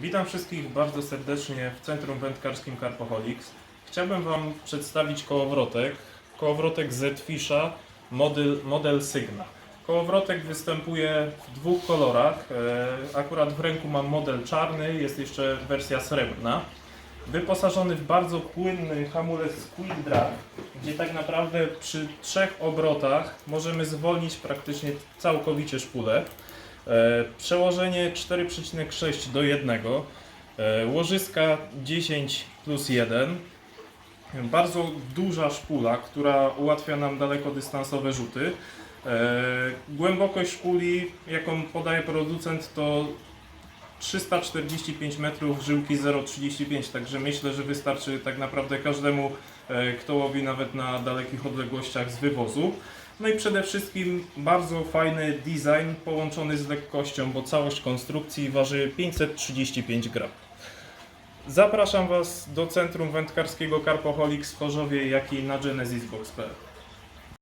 Witam wszystkich bardzo serdecznie w Centrum Wędkarskim Carpoholics. Chciałbym Wam przedstawić kołowrotek. Kołowrotek Z-Fisha model, model Sigma. Kołowrotek występuje w dwóch kolorach. E, Akurat w ręku mam model czarny, jest jeszcze wersja srebrna. Wyposażony w bardzo płynny hamulec Squid Drag, gdzie tak naprawdę przy trzech obrotach możemy zwolnić praktycznie całkowicie szpulę. E, Przełożenie 4,6 do 1. E, Łożyska 10 plus 1. Bardzo duża szpula, która ułatwia nam dalekodystansowe rzuty. E, Głębokość szpuli, jaką podaje producent, to 345 metrów, żyłki 0,35, także myślę, że wystarczy tak naprawdę każdemu, e, kto łowi nawet na dalekich odległościach z wywozu. No i przede wszystkim bardzo fajny design połączony z lekkością, bo całość konstrukcji waży 535 gram. Zapraszam Was do Centrum Wędkarskiego Carpoholics w Chorzowie, jak i na genesisbox.pl.